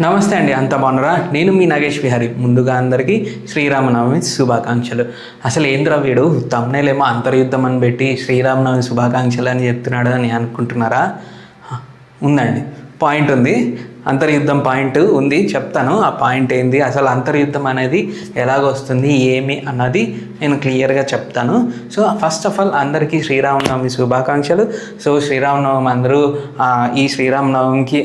నమస్తే అండి అంత బాగున్నారా? నేను మీ నాగేష్ విహారి. ముందుగా అందరికీ శ్రీరామనవమి శుభాకాంక్షలు. అసలు ఏంద్రా వీడు? తమ్నేలేమో అంతర్యుద్ధం అని పెట్టి శ్రీరామనవమి శుభాకాంక్షలు అని చెప్తున్నాడు అని అనుకుంటున్నారా? ఉందండి. పాయింట్ ఉంది. అంతర్యుద్ధం పాయింట్ ఉంది. చెప్తాను ఆ పాయింట్ ఏంది అసలు అంతర్యుద్ధం అనేది ఎలాగొస్తుంది ఏమి అన్నది నేను క్లియర్గా చెప్తాను. సో ఫస్ట్ ఆఫ్ ఆల్ అందరికీ శ్రీరామనవమి శుభాకాంక్షలు. సో శ్రీరామనవమి అందరూ ఈ శ్రీరామనవమికి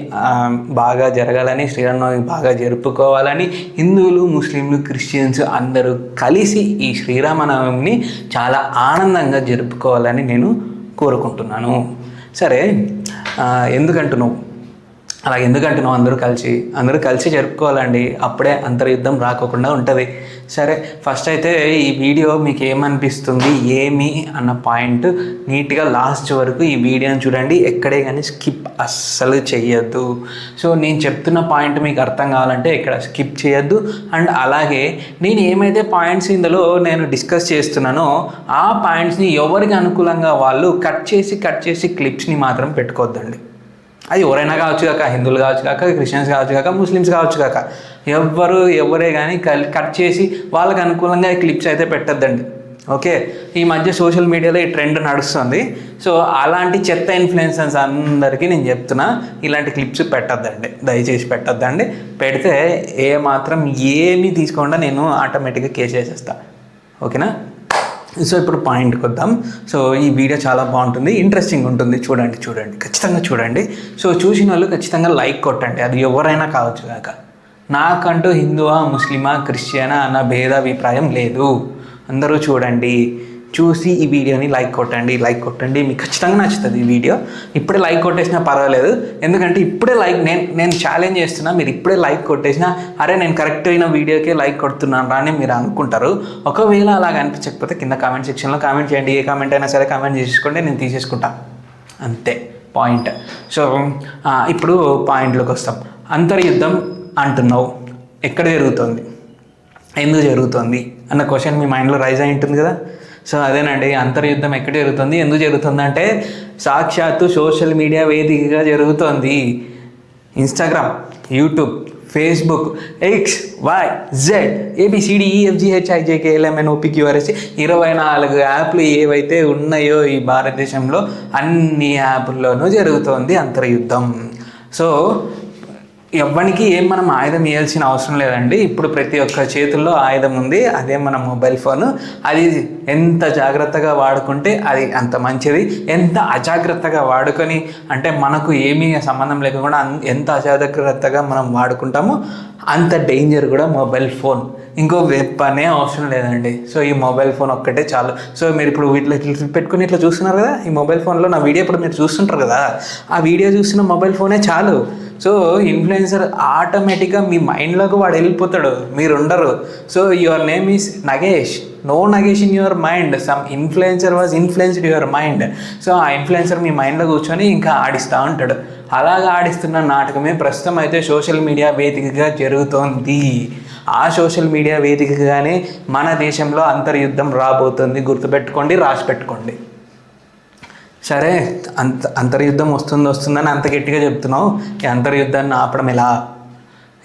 బాగా జరగాలని శ్రీరామనవమి బాగా జరుపుకోవాలని హిందువులు ముస్లింలు క్రిస్టియన్స్ అందరూ కలిసి ఈ శ్రీరామనవమిని చాలా ఆనందంగా జరుపుకోవాలని నేను కోరుకుంటున్నాను. సరే ఎందుకంటున్నావు? అలా ఎందుకంటున్నావు అందరూ కలిసి అందరూ కలిసి జరుపుకోవాలండి. అప్పుడే అంతర్యుద్ధం రాకోకుండా ఉంటుంది. సరే ఫస్ట్ అయితే ఈ వీడియో మీకు ఏమనిపిస్తుంది ఏమి అన్న పాయింట్ నీట్గా లాస్ట్ వరకు ఈ వీడియోని చూడండి. ఎక్కడే కానీ స్కిప్ అస్సలు చేయొద్దు సో నేను చెప్తున్న పాయింట్ మీకు అర్థం కావాలంటే ఇక్కడ స్కిప్ చేయొద్దు. అండ్ అలాగే నేను ఏమైతే పాయింట్స్ ఇందులో నేను డిస్కస్ చేస్తున్నానో ఆ పాయింట్స్ని ఎవరికి అనుకూలంగా వాళ్ళు కట్ చేసి కట్ చేసి క్లిప్స్ని మాత్రం పెట్టుకోవద్దండి. అది ఎవరైనా కావచ్చు కాక హిందువులు కావచ్చు కాక క్రిస్టియన్స్ కావచ్చు కాక ముస్లిమ్స్ కావచ్చు కాక ఎవ్వరు ఎవరే కానీ కట్ చేసి వాళ్ళకి అనుకూలంగా ఈ క్లిప్స్ అయితే పెట్టద్దండి. ఓకే? ఈ మధ్య సోషల్ మీడియాలో ఈ ట్రెండ్ నడుస్తుంది. సో అలాంటి చెత్త ఇన్ఫ్లుయెన్సర్స్ అందరికీ నేను చెప్తున్నా ఇలాంటి క్లిప్స్ పెట్టద్దండి. దయచేసి పెట్టద్దండి. పెడితే ఏ మాత్రం ఏమీ తీసుకోకుండా నేను ఆటోమేటిక్గా కేసు వేసేస్తాను ఓకేనా? సో ఇప్పుడు పాయింట్కి వద్దాం. సో ఈ వీడియో చాలా బాగుంటుంది. ఇంట్రెస్టింగ్ ఉంటుంది. చూడండి చూడండి. ఖచ్చితంగా చూడండి. సో చూసిన వాళ్ళు ఖచ్చితంగా లైక్ కొట్టండి. అది ఎవరైనా కావచ్చు కాక నాకంటూ హిందువా ముస్లిమా క్రిస్టియనా అన్న భేదాభిప్రాయం లేదు. అందరూ చూడండి. చూసి ఈ వీడియోని లైక్ కొట్టండి లైక్ కొట్టండి. మీకు ఖచ్చితంగా నచ్చుతుంది ఈ వీడియో. ఇప్పుడే లైక్ కొట్టేసినా పర్వాలేదు. ఎందుకంటే ఇప్పుడే లైక్ నేను నేను ఛాలెంజ్ చేస్తున్నా మీరు ఇప్పుడే లైక్ కొట్టేసినా అరే నేను కరెక్ట్ అయిన వీడియోకే లైక్ కొడుతున్నాను రా అని మీరు అనుకుంటారు. ఒకవేళ అలాగ అనిపించకపోతే కింద కామెంట్ సెక్షన్లో కామెంట్ చేయండి. ఏ కామెంట్ అయినా సరే కామెంట్ చేసుకోండి నేను తీసేసుకుంటాను అంతే పాయింట్ సో ఇప్పుడు పాయింట్లోకి వస్తాం. అంతర్యుద్ధం అంటున్నావు. ఎక్కడ జరుగుతుంది? ఎందుకు జరుగుతుంది? అన్న క్వశ్చన్ మీ మైండ్లో రైజ్ అయి ఉంటుంది కదా. సో అదేనండి అంతర్యుద్ధం ఎక్కడ జరుగుతుంది? ఎందుకు జరుగుతుంది అంటే సాక్షాత్తు సోషల్ మీడియా వేదికగా జరుగుతోంది. Instagram YouTube Facebook X Y Z ABCD EFGHIJKLMN OPQRS ఇరవై నాలుగు యాప్లు ఏవైతే ఉన్నాయో ఈ భారతదేశంలో అన్ని యాప్ల్లోనూ జరుగుతోంది అంతర్యుద్ధం. సో ఎవ్వనికి ఏం మనం ఆయుధం ఇవ్వాల్సిన అవసరం లేదండి. ఇప్పుడు ప్రతి ఒక్క చేతుల్లో ఆయుధం ఉంది. అదే మన మొబైల్ ఫోన్. అది ఎంత జాగ్రత్తగా వాడుకుంటే అది అంత మంచిది. ఎంత అజాగ్రత్తగా వాడుకొని అంటే మనకు ఏమీ సంబంధం లేకుండా ఎంత అజాగ్రత్తగా మనం వాడుకుంటామో అంత డేంజర్ కూడా మొబైల్ ఫోన్. ఇంకో పనే అవసరం లేదండి. సో ఈ మొబైల్ ఫోన్ ఒక్కటే చాలు. సో మీరు ఇప్పుడు వీటిలో ఇట్లా పెట్టుకుని ఇట్లా చూస్తున్నారు కదా ఈ మొబైల్ ఫోన్లో నా వీడియో ఇప్పుడు మీరు చూస్తుంటారు కదా ఆ వీడియో చూసిన మొబైల్ ఫోనే చాలు. సో ఇన్ఫ్లుయెన్సర్ ఆటోమేటిక్గా మీ మైండ్లోకి వాడు వెళ్ళిపోతాడు. మీరు ఉండరు. So your name is Nagesh no Nagesh in your mind some influencer was influenced your mind so ఆ ఇన్ఫ్లుయెన్సర్ మీ మైండ్లో కూర్చొని ఇంకా ఆడిస్తూ ఉంటాడు. అలాగా ఆడిస్తున్న నాటకమే ప్రస్తుతం అయితే సోషల్ మీడియా వేదికగా జరుగుతోంది. ఆ సోషల్ మీడియా వేదికగానే మన దేశంలో అంతర్యుద్ధం రాబోతుంది. గుర్తుపెట్టుకోండి రాసి పెట్టుకోండి సరే అంత అంతర్యుద్ధం వస్తుంది వస్తుందని అంత గట్టిగా చెప్తున్నావు. ఈ అంతర్యుద్ధాన్ని ఆపడం ఎలా?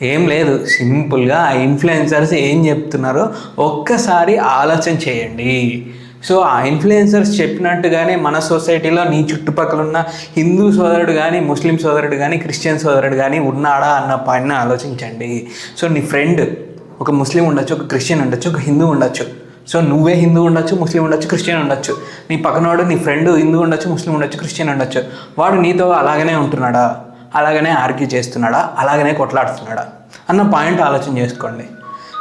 ఏం లేదు సింపుల్గా ఆ ఇన్ఫ్లుయెన్సర్స్ ఏం చెప్తున్నారో ఒక్కసారి ఆలోచన చేయండి. సో ఆ ఇన్ఫ్లుయెన్సర్స్ చెప్పినట్టుగానే మన సొసైటీలో నీ చుట్టుపక్కల ఉన్న హిందూ సోదరుడు కానీ ముస్లిం సోదరుడు కానీ క్రిస్టియన్ సోదరుడు కానీ ఉన్నాడా అన్న పాయింట్ని ఆలోచించండి. సో నీ ఫ్రెండ్ ఒక ముస్లిం ఉండొచ్చు ఒక క్రిస్టియన్ ఉండొచ్చు ఒక హిందూ ఉండొచ్చు. సో నువ్వే హిందూ ఉండొచ్చు ముస్లిం ఉండొచ్చు క్రిస్టియన్ ఉండొచ్చు. నీ పక్కనవాడు నీ ఫ్రెండ్ హిందూ ఉండొచ్చు ముస్లిం ఉండొచ్చు క్రిస్టియన్ ఉండొచ్చు. వాడు నీతో అలాగనే ఉంటున్నాడా? అలాగనే ఆర్గ్యూ చేస్తున్నాడా? అలాగనే కొట్లాడుతున్నాడా? అన్న పాయింట్ ఆలోచన చేసుకోండి.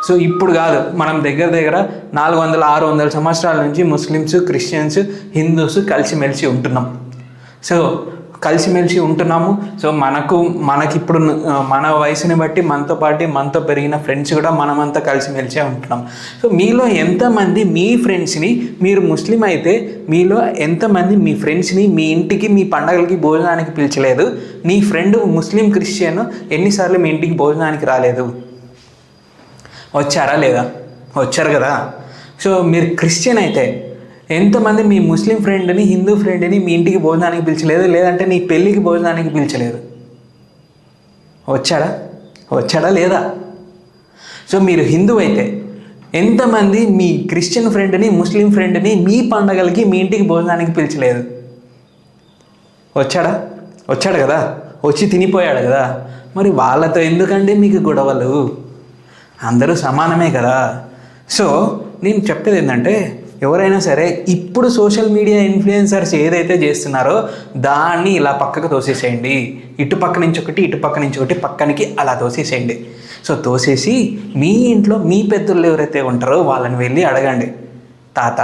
సో ఇప్పుడు కాదు మనం దగ్గర దగ్గర నాలుగు వందల ఆరు వందల సంవత్సరాల నుంచి ముస్లిమ్స్ క్రిస్టియన్స్ హిందూస్ కలిసిమెలిసి ఉంటున్నాం. సో కలిసిమెలిసి ఉంటున్నాము. సో మనకు మనకిప్పుడు మన వయసుని బట్టి మనతో పాటు మనతో పెరిగిన ఫ్రెండ్స్ కూడా మనమంతా కలిసిమెలిసే ఉంటున్నాం. సో మీలో ఎంతమంది మీ ఫ్రెండ్స్ని మీరు ముస్లిం అయితే మీలో ఎంతమంది మీ ఫ్రెండ్స్ని మీ ఇంటికి మీ పండగలకి భోజనానికి పిలిచలేదు? మీ ఫ్రెండ్ ముస్లిం క్రిస్టియన్ ఎన్నిసార్లు మీ ఇంటికి భోజనానికి రాలేదు? వచ్చారా లేదా? వచ్చారు కదా? సో మీరు క్రిస్టియన్ అయితే ఎంతమంది మీ ముస్లిం ఫ్రెండ్ని హిందూ ఫ్రెండ్ని మీ ఇంటికి భోజనానికి పిలిచలేదు లేదంటే నీ పెళ్ళికి భోజనానికి పిలిచలేదు? వచ్చాడా? వచ్చాడా లేదా? సో మీరు హిందూ అయితే ఎంతమంది మీ క్రిస్టియన్ ఫ్రెండ్ని ముస్లిం ఫ్రెండ్ని మీ పండగలకి మీ ఇంటికి భోజనానికి పిలిచలేదు? వచ్చాడా? వచ్చాడు కదా? వచ్చి తినిపోయాడు కదా? మరి వాళ్ళతో ఎందుకండి మీకు గొడవలు? అందరూ సమానమే కదా? సో నేను చెప్పేది ఏంటంటే ఎవరైనా సరే ఇప్పుడు సోషల్ మీడియా ఇన్ఫ్లుయెన్సర్స్ ఏదైతే చేస్తున్నారో దాన్ని ఇలా పక్కకు తోసేసేయండి. ఇటు పక్క నుంచి ఒకటి ఇటు పక్క నుంచి ఒకటి పక్కనికి అలా తోసేసేయండి. సో తోసేసి మీ ఇంట్లో మీ పెద్దలు ఎవరైతే ఉంటారో వాళ్ళని వెళ్ళి అడగండి. తాత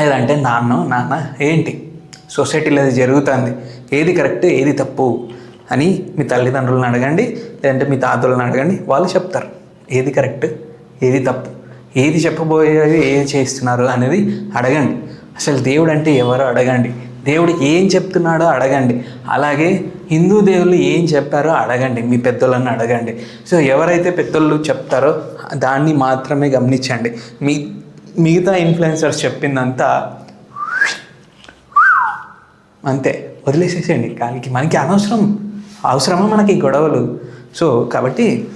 లేదంటే నాన్న నాన్న ఏంటి? సొసైటీలో అది జరుగుతుంది? ఏది కరెక్ట్ ఏది తప్పు? అని మీ తల్లిదండ్రులను అడగండి లేదంటే మీ తాతలను అడగండి. వాళ్ళు చెప్తారు. ఏది కరెక్ట్ ఏది తప్పు? ఏది చెప్పబోయేది ఏది చేస్తున్నారు అనేది అడగండి. అసలు దేవుడు అంటే ఎవరో? అడగండి. దేవుడు ఏం చెప్తున్నాడో అడగండి. అలాగే హిందూ దేవుళ్ళు ఏం చెప్పారో అడగండి. మీ పెద్దలను అడగండి. సో ఎవరైతే పెద్దోళ్ళు చెప్తారో దాన్ని మాత్రమే గమనించండి. మీ మిగతా ఇన్ఫ్లుయెన్సర్స్ చెప్పిందంతా అంతే. వదిలేసేసేయండి. కానీ మనకి అనవసరం. అవసరమా మనకి గొడవలు? సో కాబట్టి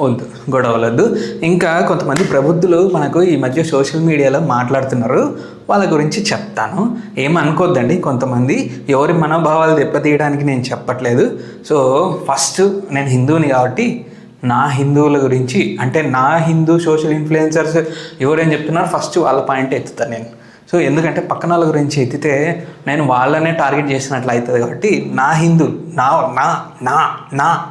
వద్దు గొడవలద్దు. ఇంకా కొంతమంది ప్రబుద్ధులు మనకు ఈ మధ్య సోషల్ మీడియాలో మాట్లాడుతున్నారు. వాళ్ళ గురించి చెప్తాను. ఏమనుకోద్దండి? కొంతమంది ఎవరి మనోభావాలు దెబ్బతీయడానికి నేను చెప్పట్లేదు. సో ఫస్ట్ నేను హిందువుని కాబట్టి నా హిందువుల గురించి అంటే నా హిందూ సోషల్ ఇన్ఫ్లుయెన్సర్స్ ఎవరేం చెప్తున్నారు ఫస్ట్ వాళ్ళ పాయింట్ ఎత్తుతాను నేను. సో ఎందుకంటే పక్కన వాళ్ళ గురించి ఎత్తితే నేను వాళ్ళనే టార్గెట్ చేసినట్లు అవుతుంది కాబట్టి నా హిందూ నా నా నా నా.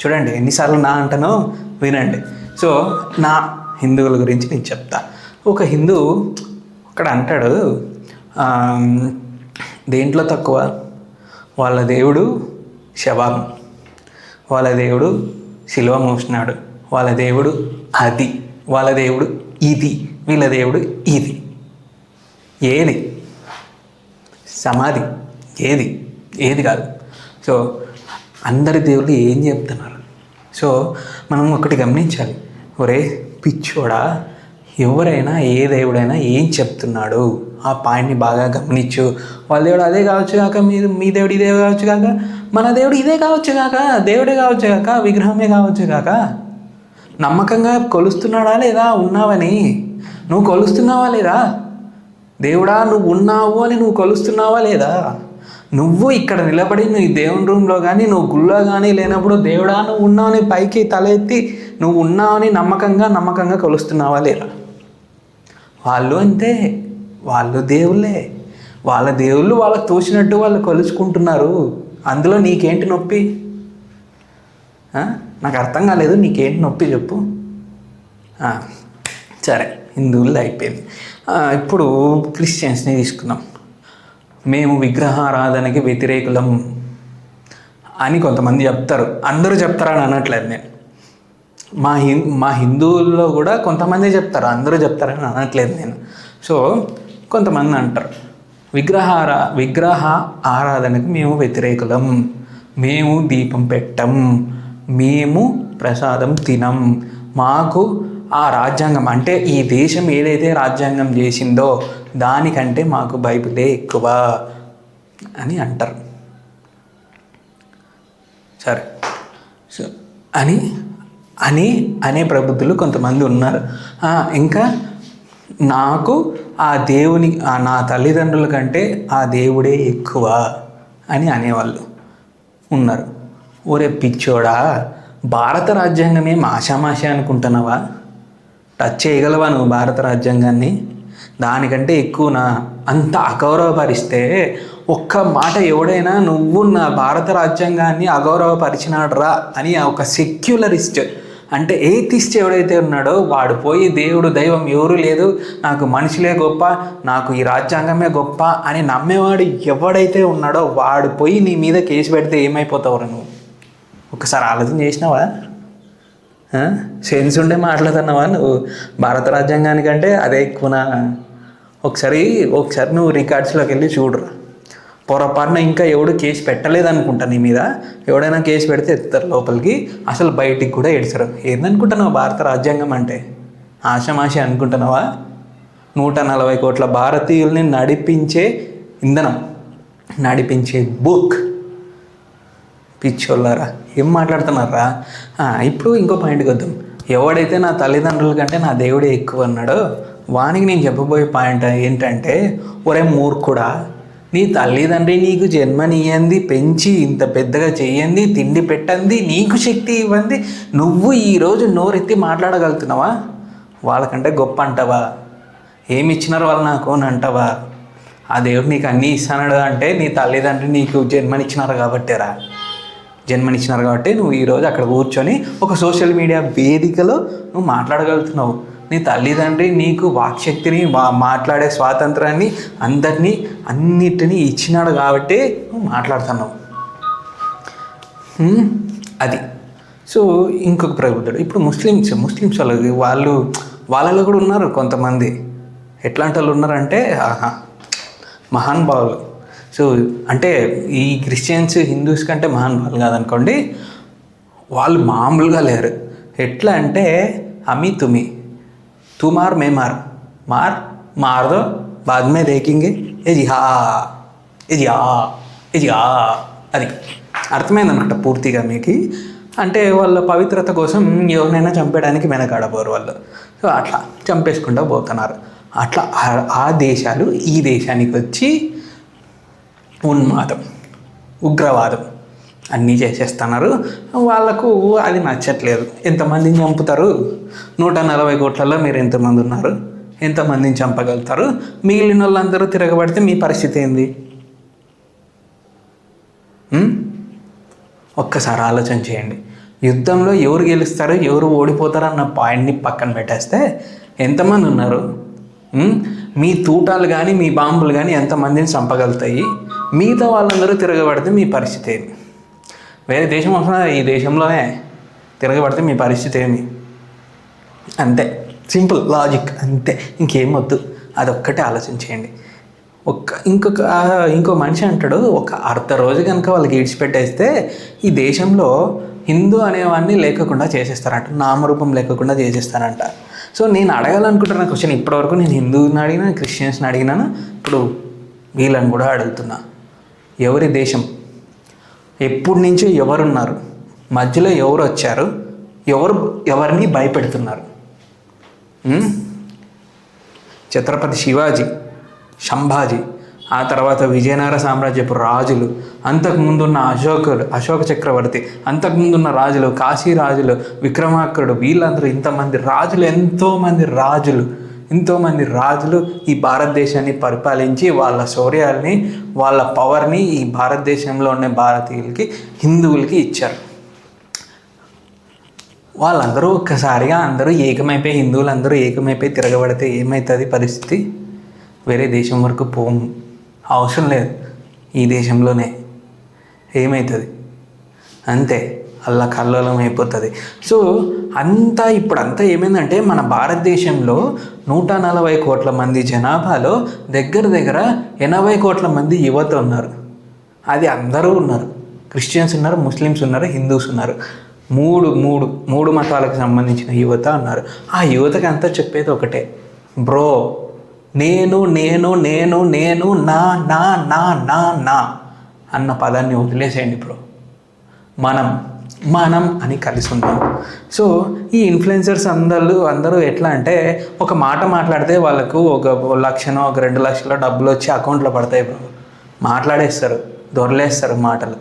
చూడండి ఎన్నిసార్లు నా అంటానో వినండి. సో నా హిందువుల గురించి నేను చెప్తా. ఒక హిందూ అక్కడ అంటాడు దేంట్లో తక్కువ? వాళ్ళ దేవుడు శవాం. వాళ్ళ దేవుడు శిలువ మోసినాడు. వాళ్ళ దేవుడు అది. వాళ్ళ దేవుడు ఇది. వీళ్ళ దేవుడు ఇది. ఏది? సమాధి. ఏది? ఏది కాదు. సో అందరి దేవుళ్ళు ఏం చెప్తున్నారు? సో మనం ఒకటి గమనించాలి. ఒరే పిచ్చోడా ఎవరైనా ఏ దేవుడైనా ఏం చెప్తున్నాడు? ఆ పాయింట్ని బాగా గమనించు. వాళ్ళ దేవుడు అదే కావచ్చు కాక మీ మీ దేవుడు ఇదే కావచ్చు కాక మన దేవుడు ఇదే కావచ్చు కాక దేవుడే కావచ్చు కాక విగ్రహమే కావచ్చు కాక నమ్మకంగా కొలుస్తున్నాడా లేదా? ఉన్నావని. నువ్వు కొలుస్తున్నావా లేదా? దేవుడా నువ్వు ఉన్నావు అని నువ్వు కొలుస్తున్నావా లేదా? నువ్వు ఇక్కడ నిలబడి నువ్వు దేవుని రూమ్లో కానీ నువ్వు గుళ్ళో కానీ లేనప్పుడు దేవుడా నువ్వు ఉన్నావని పైకి తలెత్తి నువ్వు ఉన్నావని నమ్మకంగా నమ్మకంగా కొలుస్తున్నావా లేరా? వాళ్ళు అంతే. వాళ్ళు దేవుళ్ళే. వాళ్ళ దేవుళ్ళు వాళ్ళకి తోచినట్టు వాళ్ళు కొలుచుకుంటున్నారు. అందులో నీకేంటి నొప్పి? నాకు అర్థం కాలేదు. నీకేంటి నొప్పి చెప్పు. సరే. హిందువుల్లో అయిపోయింది. ఇప్పుడు క్రిస్టియన్స్ని తీసుకున్నాం మేము విగ్రహారాధనకి వ్యతిరేకులం అని కొంతమంది చెప్తారు. అందరూ చెప్తారని అనట్లేదు నేను. మా హిం మా హిందువుల్లో కూడా కొంతమంది చెప్తారు. అందరూ చెప్తారని అనట్లేదు నేను. సో కొంతమంది అంటారు. విగ్రహారా విగ్రహ ఆరాధనకు మేము వ్యతిరేకులం. మేము దీపం పెట్టం. మేము ప్రసాదం తినం. మాకు ఆ రాజ్యాంగం అంటే ఈ దేశం ఏదైతే రాజ్యాంగం చేసిందో దానికంటే మాకు బైబిలే ఎక్కువ అని అంటారు. సరే. సో అని అని అనే ప్రబుద్ధులు కొంతమంది ఉన్నారు. ఇంకా నాకు ఆ దేవుని నా తల్లిదండ్రుల కంటే ఆ దేవుడే ఎక్కువ అని అనేవాళ్ళు ఉన్నారు. ఒరే పిచ్చోడా భారత రాజ్యాంగమే ఏం అనుకుంటున్నావా? టచ్ చేయగలవా నువ్వు భారత రాజ్యాంగాన్ని? దానికంటే ఎక్కువ నా అంత అగౌరవపరిస్తే ఒక్క మాట ఎవడైనా నువ్వు నా భారత రాజ్యాంగాన్ని అగౌరవపరిచినాడురా అని ఆ ఒక సెక్యులరిస్ట్ అంటే ఏతిస్ట్ ఎవడైతే ఉన్నాడో వాడు పోయి దేవుడు దైవం ఎవరు లేదు. నాకు మనుషులే గొప్ప. నాకు ఈ రాజ్యాంగమే గొప్ప అని నమ్మేవాడు ఎవడైతే ఉన్నాడో వాడు పోయి నీ మీద కేసు పెడితే ఏమైపోతావురా నువ్వు? ఒకసారి ఆలోచన చేసినావా? సెన్స్ ఉండే మాట్లాడుతున్నావా నువ్వు భారత రాజ్యాంగానికంటే అదే ఎక్కువనా ఒకసారి ఒకసారి నువ్వు రికార్డ్స్లోకి వెళ్ళి చూడరా. పొరపాటున ఇంకా ఎవడు కేసు పెట్టలేదు అనుకుంటా నీ మీద. ఎవడైనా కేసు పెడితే ఎత్తారు లోపలికి. అసలు బయటికి కూడా ఏడ్చరు. ఏందనుకుంటున్నావు భారత రాజ్యాంగం అంటే? ఆశమాష అనుకుంటున్నావా? నూట నలభై కోట్ల భారతీయుల్ని నడిపించే ఇంధనం. నడిపించే బుక్. పిచ్చోళ్ళారా? ఏం మాట్లాడుతున్నారా? ఇప్పుడు ఇంకో పాయింట్కి వద్దాం. ఎవడైతే నా తల్లిదండ్రుల కంటే నా దేవుడే ఎక్కువ అన్నాడో వానికి నేను చెప్పబోయే పాయింట్ ఏంటంటే ఒరే మూర్ఖుడా నీ తల్లిదండ్రి నీకు జన్మనియంది పెంచి ఇంత పెద్దగా చెయ్యంది తిండి పెట్టంది నీకు శక్తి ఇవ్వంది నువ్వు ఈరోజు నోరెత్తి మాట్లాడగలుగుతున్నావా? వాళ్ళకంటే గొప్ప అంటావా? ఏమి ఇచ్చినారు వాళ్ళు నాకు అని అంటావా? ఆ దేవుడు నీకు అన్నీ ఇస్తానడు అంటే నీ తల్లిదండ్రి నీకు జన్మనిచ్చినారు కాబట్టేరా జన్మనిచ్చినారు కాబట్టి నువ్వు ఈరోజు అక్కడ కూర్చొని ఒక సోషల్ మీడియా వేదికలో నువ్వు మాట్లాడగలుగుతున్నావు. నీ తల్లిదండ్రి నీకు వాక్శక్తిని మా మాట్లాడే స్వాతంత్రాన్ని అందరినీ అన్నిటినీ ఇచ్చినాడు కాబట్టి నువ్వు మాట్లాడుతున్నావు. అది. సో ఇంకొక ప్రబుద్ధుడు. ఇప్పుడు ముస్లిమ్స్ ముస్లిమ్స్ వాళ్ళకి వాళ్ళు వాళ్ళలో కూడా ఉన్నారు కొంతమంది. ఎట్లాంటి వాళ్ళు ఉన్నారంటే ఆహా మహానుభావులు సో అంటే ఈ క్రిస్టియన్స్ హిందూస్ కంటే మహానుభావులు కాదనుకోండి వాళ్ళు మామూలుగా లేరు. ఎట్లా అంటే అమి తుమి తుమార్ మే మార్ మార్ మార్ దో బాద్ మే దేకింగే హా ఇది ఆ ఇది ఆ అది అర్థమైందనమాట పూర్తిగా మీకు. అంటే వాళ్ళ పవిత్రత కోసం ఎవరినైనా చంపేయడానికి వెనకాడబోరు వాళ్ళు. సో అట్లా చంపేసుకుంటూ పోతున్నారు. అట్లా ఆ దేశాలు ఈ దేశానికి వచ్చి ఉన్మాదం ఉగ్రవాదం అన్నీ చేసేస్తున్నారు. వాళ్ళకు అది నచ్చట్లేదు. ఎంతమందిని చంపుతారు? నూట నలభై కోట్లలో మీరు ఎంతమంది ఉన్నారు? ఎంతమందిని చంపగలుగుతారు? మిగిలిన వాళ్ళందరూ తిరగబడితే మీ పరిస్థితి ఏంది? ఒక్కసారి ఆలోచన చేయండి. యుద్ధంలో ఎవరు గెలుస్తారు ఎవరు ఓడిపోతారు అన్న పాయింట్ని పక్కన పెట్టేస్తే ఎంతమంది ఉన్నారు? మీ తూటాలు కానీ మీ బాంబులు కానీ ఎంతమందిని చంపగలుగుతాయి? మిగతా వాళ్ళందరూ తిరగబడితే మీ పరిస్థితి ఏమి? వేరే దేశం వస్తున్నా ఈ దేశంలోనే తిరగబడితే మీ పరిస్థితి ఏమి? అంతే. సింపుల్ లాజిక్ అంతే. ఇంకేం వద్దు. అదొక్కటే ఆలోచించేయండి. ఒక్క ఇంకొక ఇంకో మనిషి అంటాడు ఒక అర్ధ రోజు కనుక వాళ్ళకి ఈడ్చిపెట్టేస్తే ఈ దేశంలో హిందూ అనేవాడిని లేకుండా చేసేస్తారంట. నామరూపం లేకుండా చేసేస్తారంట. సో నేను అడగాలనుకుంటున్న క్వశ్చన్ ఇప్పటివరకు నేను హిందువుని అడిగినా క్రిస్టియన్స్ని అడిగినాను? ఇప్పుడు వీళ్ళని కూడా అడుగుతున్నా. ఎవరి దేశం? ఎప్పటి నుంచో ఎవరున్నారు? మధ్యలో ఎవరు వచ్చారు? ఎవరు ఎవరిని భయపెడుతున్నారు? ఛత్రపతి శివాజీ సంభాజీ ఆ తర్వాత విజయనగర సామ్రాజ్యపు రాజులు అంతకుముందున్న అశోకుడు అశోక చక్రవర్తి అంతకుముందున్న రాజులు కాశీ రాజులు విక్రమార్కుడు వీళ్ళందరూ ఇంతమంది రాజులు ఎంతోమంది రాజులు. ఎంతోమంది రాజులు ఈ భారతదేశాన్ని పరిపాలించి వాళ్ళ శౌర్యాల్ని వాళ్ళ పవర్ని ఈ భారతదేశంలో ఉన్న భారతీయులకి హిందువులకి ఇచ్చారు. వాళ్ళందరూ ఒక్కసారిగా అందరూ ఏకమైపోయి హిందువులు అందరూ ఏకమైపోయి తిరగబడితే ఏమవుతుంది పరిస్థితి? వేరే దేశం వరకు పోము. అవసరం లేదు. ఈ దేశంలోనే ఏమవుతుంది అంతే. అల్లా కల్లోలం అయిపోతుంది. సో అంతా ఇప్పుడు అంతా ఏమైందంటే మన భారతదేశంలో నూట నలభై కోట్ల మంది జనాభాలో దగ్గర దగ్గర ఎనభై కోట్ల మంది యువత ఉన్నారు. అది అందరూ ఉన్నారు. క్రిస్టియన్స్ ఉన్నారు ముస్లిమ్స్ ఉన్నారు హిందూస్ ఉన్నారు. మూడు మూడు మూడు మతాలకు సంబంధించిన యువత ఉన్నారు. ఆ యువతకి అంతా చెప్పేది ఒకటే. బ్రో నేను నేను నేను నేను నా నా నా నా నా అన్న పదాన్ని వదిలేసేయండి బ్రో. మనం మనం అని కలిసి ఉంటాం. సో ఈ ఇన్ఫ్లుయెన్సర్స్ అందరూ అందరూ ఎట్లా అంటే ఒక మాట మాట్లాడితే వాళ్ళకు ఒక లక్షనో ఒక రెండు లక్షల డబ్బులు వచ్చి అకౌంట్లో పడతాయి బ్రో. మాట్లాడేస్తారు దొరలేస్తారు మాటలు.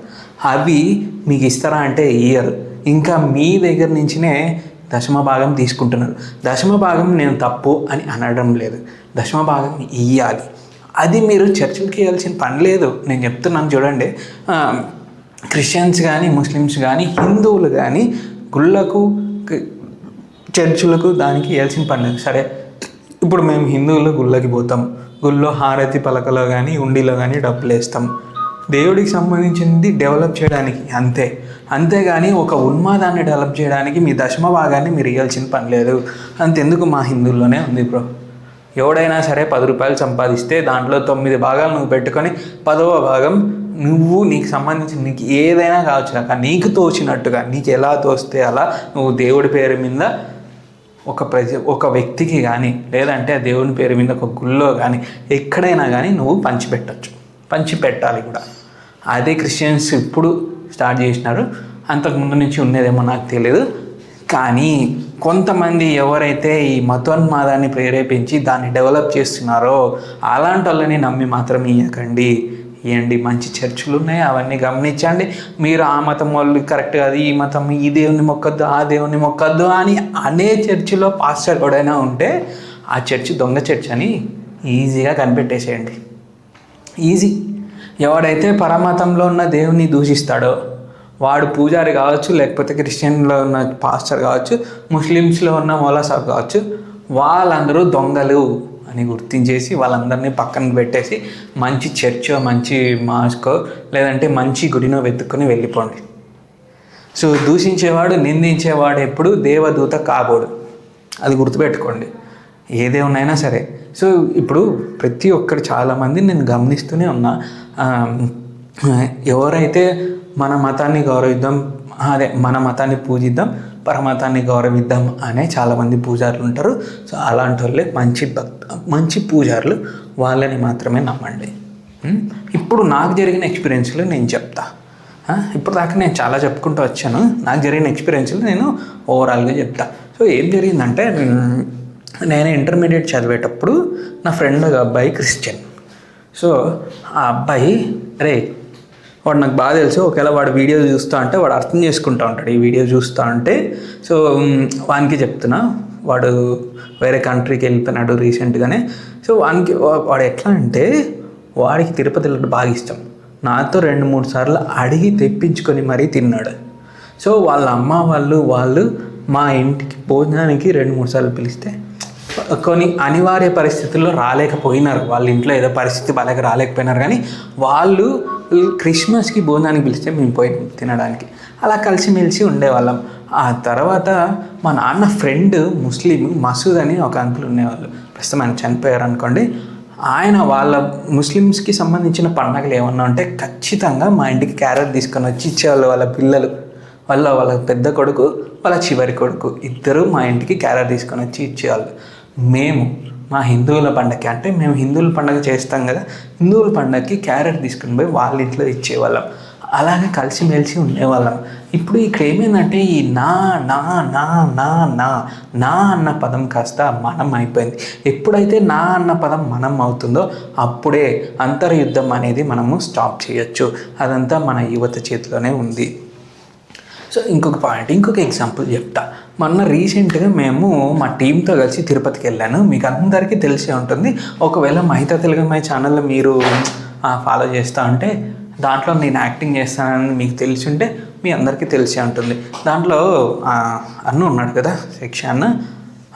అవి మీకు ఇస్తారా అంటే ఇయ్యరు. ఇంకా మీ దగ్గర నుంచినే దశమ భాగం తీసుకుంటున్నారు. దశమ భాగం నేను తప్పు అని అనడం లేదు. దశమ భాగం ఇయ్యాలి. అది మీరు చర్చలకి ఇవ్వాల్సిన పని లేదు. నేను చెప్తున్నాను చూడండి. క్రిస్టియన్స్ కానీ ముస్లిమ్స్ కానీ హిందువులు కానీ గుళ్ళకు క- చర్చులకు దానికి ఇవ్వాల్సిన పని లేదు సరే ఇప్పుడు మేము హిందువులు గుళ్ళకి పోతాం. గుళ్ళో హారతి పలకలో కానీ ఉండిలో కానీ డబ్బులు వేస్తాం. దేవుడికి సంబంధించింది డెవలప్ చేయడానికి అంతే. అంతేగాని ఒక ఉన్మాదాన్ని డెవలప్ చేయడానికి మీ దశమ భాగాన్ని మీరు ఇవ్వాల్సిన పని లేదు. అంతెందుకు మా హిందువుల్లోనే ఉంది బ్రో. ఎవడైనా సరే పది రూపాయలు సంపాదిస్తే దాంట్లో తొమ్మిది భాగాలు నువ్వు పెట్టుకొని పదవ భాగం నువ్వు నీకు సంబంధించిన నీకు ఏదైనా కావచ్చు కాక నీకు తోచినట్టుగా నీకు ఎలా తోస్తే అలా నువ్వు దేవుడి పేరు మీద ఒక ప్రజ ఒక వ్యక్తికి కానీ లేదంటే ఆ దేవుని పేరు మీద ఒక గుళ్ళో కానీ ఎక్కడైనా కానీ నువ్వు పంచిపెట్టచ్చు. పంచిపెట్టాలి కూడా. అదే క్రిస్టియన్స్ ఇప్పుడు స్టార్ట్ చేసినారు. అంతకుముందు నుంచి ఉండేదేమో నాకు తెలియదు కానీ కొంతమంది ఎవరైతే ఈ మతోన్మాదాన్ని ప్రేరేపించి దాన్ని డెవలప్ చేస్తున్నారో అలాంటి వాళ్ళని నమ్మి మాత్రం ఇవ్వకండి ఇవ్వండి మంచి చర్చిలు ఉన్నాయి అవన్నీ గమనించండి. మీరు ఆ మతం వాళ్ళు కరెక్ట్ కాదు ఈ మతం ఈ దేవుని మొక్కద్దు ఆ దేవుని మొక్కద్దు అని అనే చర్చిలో పాస్టర్ ఎవడైనా ఉంటే ఆ చర్చి దొంగ చర్చ్ అని ఈజీగా కనిపెట్టేసేయండి. ఈజీ. ఎవడైతే పరమతంలో ఉన్న దేవుని దూషిస్తాడో వాడు పూజారి కావచ్చు లేకపోతే క్రిస్టియన్లో ఉన్న పాస్టర్ కావచ్చు ముస్లిమ్స్లో ఉన్న మొలాసాబ్ కావచ్చు వాళ్ళందరూ దొంగలు. అని గుర్తించేసి వాళ్ళందరినీ పక్కన పెట్టేసి మంచి చర్చో మంచి మాస్కో లేదంటే మంచి గుడినో వెతుక్కొని వెళ్ళిపోండి. సో దూషించేవాడు నిందించేవాడు ఎప్పుడు దేవదూత కాబోడు. అది గుర్తుపెట్టుకోండి. ఏ సరే. సో ఇప్పుడు ప్రతి ఒక్కరు చాలామంది నేను గమనిస్తూనే ఉన్నా. ఎవరైతే మన మతాన్ని గౌరవిద్దాం అదే మన మతాన్ని పూజిద్దాం పరమతాన్ని గౌరవిద్దాం అనే చాలామంది పూజారులు ఉంటారు. సో అలాంటి వాళ్ళే మంచి భక్త మంచి పూజారులు వాళ్ళని మాత్రమే నమ్మండి. ఇప్పుడు నాకు జరిగిన ఎక్స్పీరియన్స్లు నేను చెప్తా. ఇప్పుడు దాకా నేను చాలా చెప్పుకుంటూ వచ్చాను. నాకు జరిగిన ఎక్స్పీరియన్స్లు నేను ఓవరాల్గా చెప్తా. సో ఏం జరిగిందంటే నేను ఇంటర్మీడియట్ చదివేటప్పుడు నా ఫ్రెండ్ ఒక అబ్బాయి క్రిస్టియన్. సో ఆ అబ్బాయి రే వాడు నాకు బాగా తెలుసు ఒకవేళ వాడు వీడియో చూస్తా అంటే వాడు అర్థం చేసుకుంటూ ఉంటాడు ఈ వీడియో చూస్తా అంటే. సో వానికి చెప్తున్నా వాడు వేరే కంట్రీకి వెళ్ళిపోయినాడు రీసెంట్గానే సో వానికి వా- వాడు ఎట్లా అంటే వాడికి తిరుపతి లడ్డు బాగా ఇష్టం. నాతో రెండు మూడు సార్లు అడిగి తెప్పించుకొని మరీ తిన్నాడు. సో వాళ్ళ అమ్మ వాళ్ళు వాళ్ళు మా ఇంటికి భోజనానికి రెండు మూడు సార్లు పిలిస్తే కొన్ని అనివార్య పరిస్థితుల్లో రాలేకపోయినారు. వాళ్ళ ఇంట్లో ఏదో పరిస్థితి వాళ్ళకి రాలేకపోయినారు. కానీ వాళ్ళు క్రిస్మస్కి భోజనానికి పిలిస్తే మేము పోయి తినడానికి. అలా కలిసిమెలిసి ఉండేవాళ్ళం. ఆ తర్వాత మా నాన్న ఫ్రెండ్ ముస్లిం మసూద్ అని ఒక అంకుల్ ఉండేవాళ్ళు. ప్రస్తుతం ఆయన చనిపోయారు అనుకోండి ఆయన వాళ్ళ ముస్లిమ్స్కి సంబంధించిన పండగలు ఏమన్నా ఉంటే ఖచ్చితంగా మా ఇంటికి క్యారెట్ తీసుకొని వచ్చి ఇచ్చేవాళ్ళు వాళ్ళ పిల్లలు. వాళ్ళ వాళ్ళ పెద్ద కొడుకు వాళ్ళ చివరి కొడుకు. ఇద్దరు మా ఇంటికి క్యారెట్ తీసుకొని వచ్చి ఇచ్చేవాళ్ళు. మేము మా హిందువుల పండగకి అంటే మేము హిందువుల పండగ చేస్తాం కదా హిందువుల పండగకి క్యారెట్ తీసుకుని పోయి వాళ్ళ ఇంట్లో ఇచ్చేవాళ్ళం. అలాగే కలిసిమెలిసి ఉండేవాళ్ళం. ఇప్పుడు ఇక్కడ ఏమైందంటే ఈ నా నా నా నా నా నా అన్న పదం కాస్త మనం అయిపోయింది. ఎప్పుడైతే నా అన్న పదం మనం అవుతుందో అప్పుడే అంతర్యుద్ధం అనేది మనము స్టాప్ చేయొచ్చు. అదంతా మన యువత చేతిలోనే ఉంది. సో ఇంకొక పాయింట్ ఇంకొక ఎగ్జాంపుల్ చెప్తా. మొన్న రీసెంట్గా మేము మా టీంతో కలిసి తిరుపతికి వెళ్ళాను. మీకు అందరికీ తెలిసే ఉంటుంది. ఒకవేళ మహితా మై ఛానల్ మీరు ఫాలో చేస్తూ ఉంటే దాంట్లో నేను యాక్టింగ్ చేస్తానని మీకు తెలిసి ఉంటే మీ అందరికీ తెలిసే ఉంటుంది. దాంట్లో అన్న ఉన్నాడు కదా శిక్ష అన్న.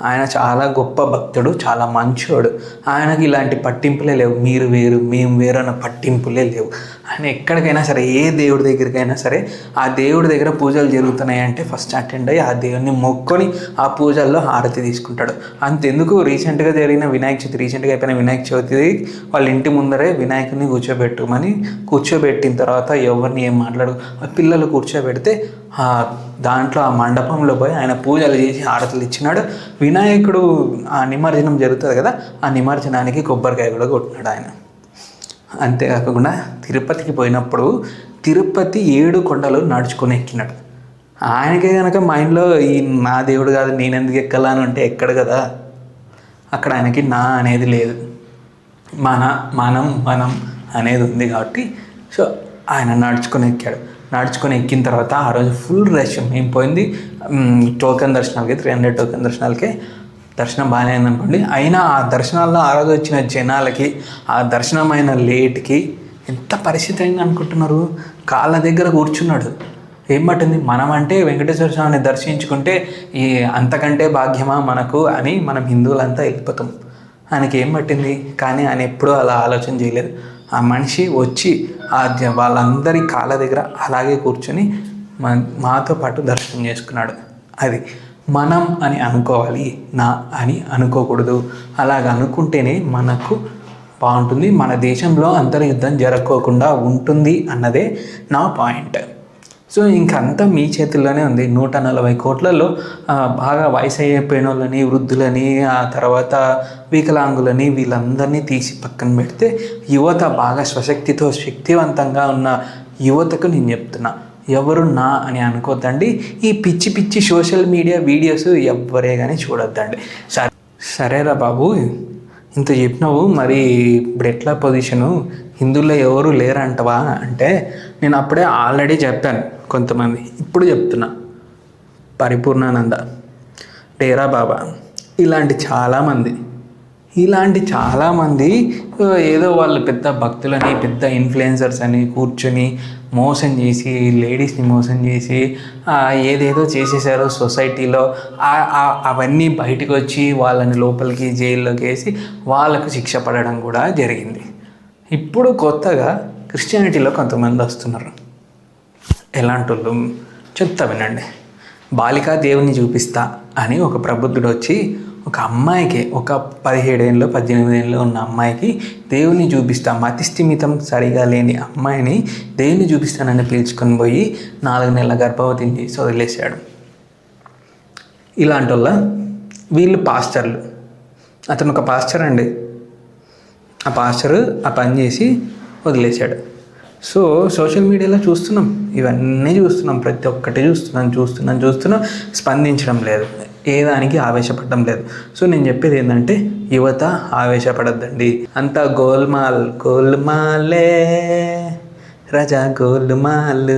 ఆయన చాలా గొప్ప భక్తుడు చాలా మంచోడు. ఆయనకి ఇలాంటి పట్టింపులే లేవు. మీరు వేరు మేము వేరు అన్న పట్టింపులే లేవు. ఆయన ఎక్కడికైనా సరే ఏ దేవుడి దగ్గరికైనా సరే ఆ దేవుడి దగ్గర పూజలు జరుగుతున్నాయి అంటే ఫస్ట్ అటెండ్ అయ్యి ఆ దేవుడిని మొక్కొని ఆ పూజల్లో హారతి తీసుకుంటాడు. అంతెందుకు? రీసెంట్గా జరిగిన వినాయక చవితి రీసెంట్గా అయిపోయిన వినాయక చవితి వాళ్ళ ఇంటి ముందరే వినాయకుని కూర్చోబెట్టుమని కూర్చోబెట్టిన తర్వాత ఎవరిని ఏం మాట్లాడు? ఆ పిల్లలు కూర్చోబెడితే ఆ దాంట్లో ఆ మండపంలో పోయి ఆయన పూజలు చేసి హారతులు ఇచ్చినాడు. వినాయకుడు ఆ నిమజ్జనం జరుగుతుంది కదా ఆ నిమజ్జనానికి కొబ్బరికాయ కూడా కొట్టినాడు ఆయన. అంతేకాకుండా తిరుపతికి పోయినప్పుడు తిరుపతి ఏడు కొండలు నడుచుకొని ఎక్కినాడు. ఆయనకే కనుక మైండ్లో ఈ నా దేవుడు కాదు నేను ఎందుకు ఎక్కాలని అంటే ఎక్కడ కదా? అక్కడ ఆయనకి నా అనేది లేదు. మన మనం మనం అనేది ఉంది కాబట్టి సో ఆయన నడుచుకొని ఎక్కాడు. నడుచుకొని ఎక్కిన తర్వాత ఆ రోజు ఫుల్ రష్. మేము పోయింది? టోకెన్ దర్శనాలకి త్రీ హండ్రెడ్ టోకెన్ దర్శనాలకి దర్శనం బాగానే అయిందనుకోండి అయినా ఆ దర్శనాల్లో ఆ రోజు వచ్చిన జనాలకి ఆ దర్శనమైన లేట్కి ఎంత పరిస్థితి అయింది అనుకుంటున్నారు? కాళ్ళ దగ్గర కూర్చున్నాడు. ఏం పట్టింది? మనం అంటే వెంకటేశ్వర స్వామిని దర్శించుకుంటే ఈ అంతకంటే భాగ్యమా మనకు అని మనం హిందువులంతా వెళ్ళిపోతాం. ఆయనకి ఏం పట్టింది? కానీ ఆయన ఎప్పుడూ అలా ఆలోచన చేయలేదు. ఆ మనిషి వచ్చి ఆ జ- వాళ్ళందరి కాళ్ళ దగ్గర అలాగే కూర్చొని మాతో పాటు దర్శనం చేసుకున్నాడు. అది మనం అని అనుకోవాలి. నా అని అనుకోకూడదు. అలాగ అనుకుంటేనే మనకు బాగుంటుంది. మన దేశంలో అంతర్యుద్ధం జరగకోకుండా ఉంటుంది అన్నదే నా పాయింట్. సో ఇంకంతా మీ చేతుల్లోనే ఉంది. నూట నలభై కోట్లలో బాగా వయసు అయిపోయిన వాళ్ళని వృద్ధులని ఆ తర్వాత వికలాంగులని వీళ్ళందరినీ తీసి పక్కన పెడితే యువత బాగా స్వశక్తితో శక్తివంతంగా ఉన్న యువతకు నేను చెప్తున్నా. ఎవరు నా అని అనుకోద్దండి. ఈ పిచ్చి పిచ్చి సోషల్ మీడియా వీడియోస్ ఎవ్వరే కానీ చూడొద్దండి. సరే సరేరా బాబు ఇంత చెప్పినావు మరి ఇప్పుడు ఎట్లా పొజిషను హిందువుల్లో ఎవరు లేరంటవా అంటే నేను అప్పుడే ఆల్రెడీ చెప్పాను కొంతమంది. ఇప్పుడు చెప్తున్నా. పరిపూర్ణానంద డేరా బాబా ఇలాంటి చాలామంది. ఇలాంటి చాలామంది ఏదో వాళ్ళు పెద్ద భక్తులని పెద్ద ఇన్ఫ్లుయెన్సర్స్ అని కూర్చొని మోసం చేసి లేడీస్ని మోసం చేసి ఏదేదో చేసేసారో సొసైటీలో అవన్నీ బయటకు వచ్చి వాళ్ళని లోపలికి జైల్లోకి వేసి వాళ్ళకు శిక్ష పడడం కూడా జరిగింది. ఇప్పుడు కొత్తగా క్రిస్టియానిటీలో కొంతమంది వస్తున్నారు. ఎలాంటి వాళ్ళు చెప్తా వినండి. బాలికా దేవుని చూపిస్తా అని ఒక ప్రబుద్ధుడు వచ్చి ఒక అమ్మాయికి ఒక పదిహేడేళ్ళు పద్దెనిమిది ఏళ్ళు ఉన్న అమ్మాయికి దేవుని చూపిస్తా మతిస్థిమితం సరిగా లేని అమ్మాయిని దేవుని చూపిస్తానని పిలుచుకొని పోయి నాలుగు నెలల గర్భవతిని చేసి వదిలేశాడు. ఇలాంటి వాళ్ళ వీళ్ళు పాస్టర్లు. అతను ఒక పాస్టర్ అండి. ఆ పాస్టర్ ఆ పని చేసి వదిలేశాడు. సో సోషల్ మీడియాలో చూస్తున్నాం. ఇవన్నీ చూస్తున్నాం. ప్రతి ఒక్కటి చూస్తున్నాం చూస్తున్నాం చూస్తున్నాం. స్పందించడం లేదు. ఏ దానికి ఆవేశపడడం లేదు. సో నేను చెప్పేది ఏంటంటే యువత ఆవేశపడద్దండి. అంతా గోల్మాల్ గోల్మాలే రజా గోల్మాల్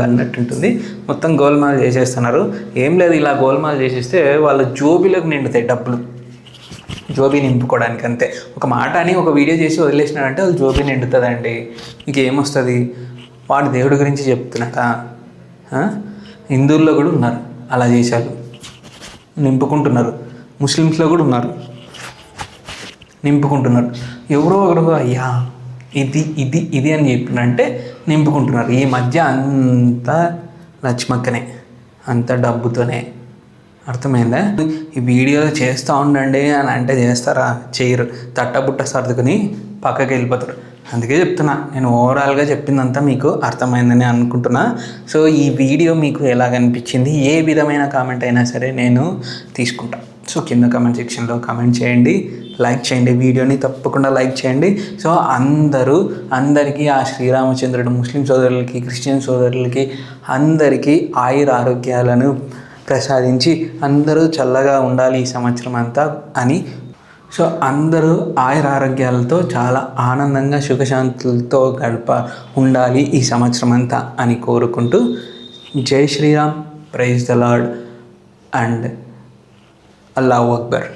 అన్నట్టుంటుంది మొత్తం గోల్మాల్ చేసేస్తున్నారు. ఏం లేదు ఇలా గోల్మాల్ చేసేస్తే వాళ్ళ జోబీలకు నిండుతాయి డబ్బులు. జోబీ నింపుకోవడానికి అంతే. ఒక మాట అని ఒక వీడియో చేసి వదిలేసినాడంటే అది జోబీ నిండుతుందండి. ఇంకేమొస్తుంది? వాడు దేవుడి గురించి చెప్తున్నాక హిందువుల్లో కూడా ఉన్నారు. అలా చేశారు. నింపుకుంటున్నారు. ముస్లిమ్స్లో కూడా ఉన్నారు. నింపుకుంటున్నారు. ఎవరో ఒకరు అయ్యా ఇది ఇది ఇది అని చెప్పినంటే నింపుకుంటున్నారు. ఈ మధ్య అంతా లక్ష్మక్కనే అంత డబ్బుతోనే. అర్థమైందా? ఈ వీడియోలో చేస్తూ ఉండండి అని అంటే చేస్తారా? చేయరు. తట్టబుట్ట సర్దుకుని పక్కకి వెళ్ళిపోతారు అందుకే చెప్తున్నా నేను ఓవరాల్గా చెప్పిందంతా మీకు అర్థమైందని అనుకుంటున్నా. సో ఈ వీడియో మీకు ఎలా అనిపించింది ఏ విధమైన కామెంట్ అయినా సరే నేను తీసుకుంటా. సో కింద కామెంట్ సెక్షన్లో కామెంట్ చేయండి లైక్ చేయండి వీడియోని తప్పకుండా లైక్ చేయండి. సో అందరూ అందరికీ ఆ శ్రీరామచంద్రుడు ముస్లిం సోదరులకి క్రిస్టియన్ సోదరులకి అందరికీ ఆయుర ఆరోగ్యాలను ప్రసాదించి అందరూ చల్లగా ఉండాలి ఈ సంవత్సరం అంతా అని సో అందరూ ఆయుర ఆరోగ్యాలతో చాలా ఆనందంగా సుఖశాంతులతో గడప ఉండాలి ఈ సంవత్సరం అంతా అని కోరుకుంటూ జై Shriram praise the lord and Allah Akbar.